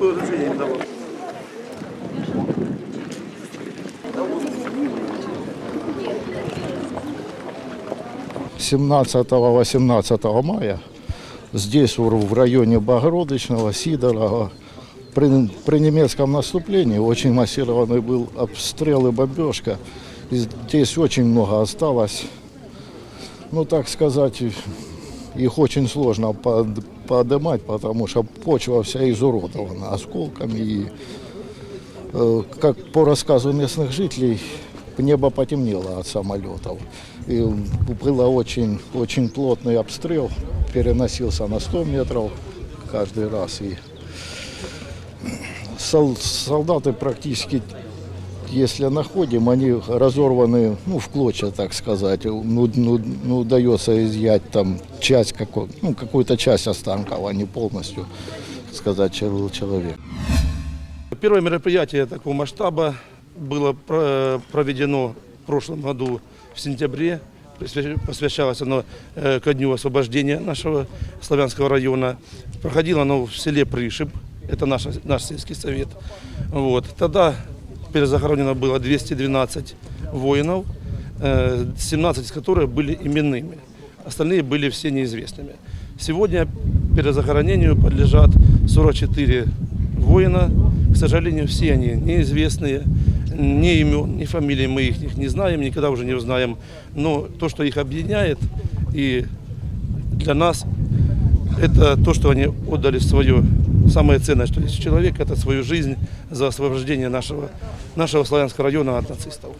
разрешение им давал. — 17-18 мая здесь, в районе Богородичного, Сидорова, при, при немецком наступлении очень массированный был обстрел и бомбежка. И здесь очень много осталось. Ну, так сказать, их очень сложно под- поднимать, потому что почва вся изуродована осколками. И, э, как по рассказу местных жителей, небо потемнело от самолетов. И было очень, очень плотный обстрел, переносился на 100 метров каждый раз. И сол- солдаты практически, если находим, они разорваны ну, в клочья, так сказать. Ну, ну, ну, удается изъять там часть, какой, ну, какую-то часть останков, а не полностью, сказать, чел- человек. Первое мероприятие такого масштаба было про- проведено в прошлом году в сентябре. Посвя- Посвящалось оно э, ко дню освобождения нашего Славянского района. Проходило оно в селе Пришиб, это наш, наш сельский совет. Вот. Тогда перезахоронено было 212 воинов, э, 17 из которых были именными. Остальные были все неизвестными. Сегодня перезахоронению подлежат 44 воина. К сожалению, все они неизвестные. Ни имен, ни фамилий мы их не знаем, никогда уже не узнаем. Но то, что их объединяет, и для нас это то, что они отдали свое самое ценное, что есть у человека, это свою жизнь за освобождение нашего, нашего славянского района от нацистов.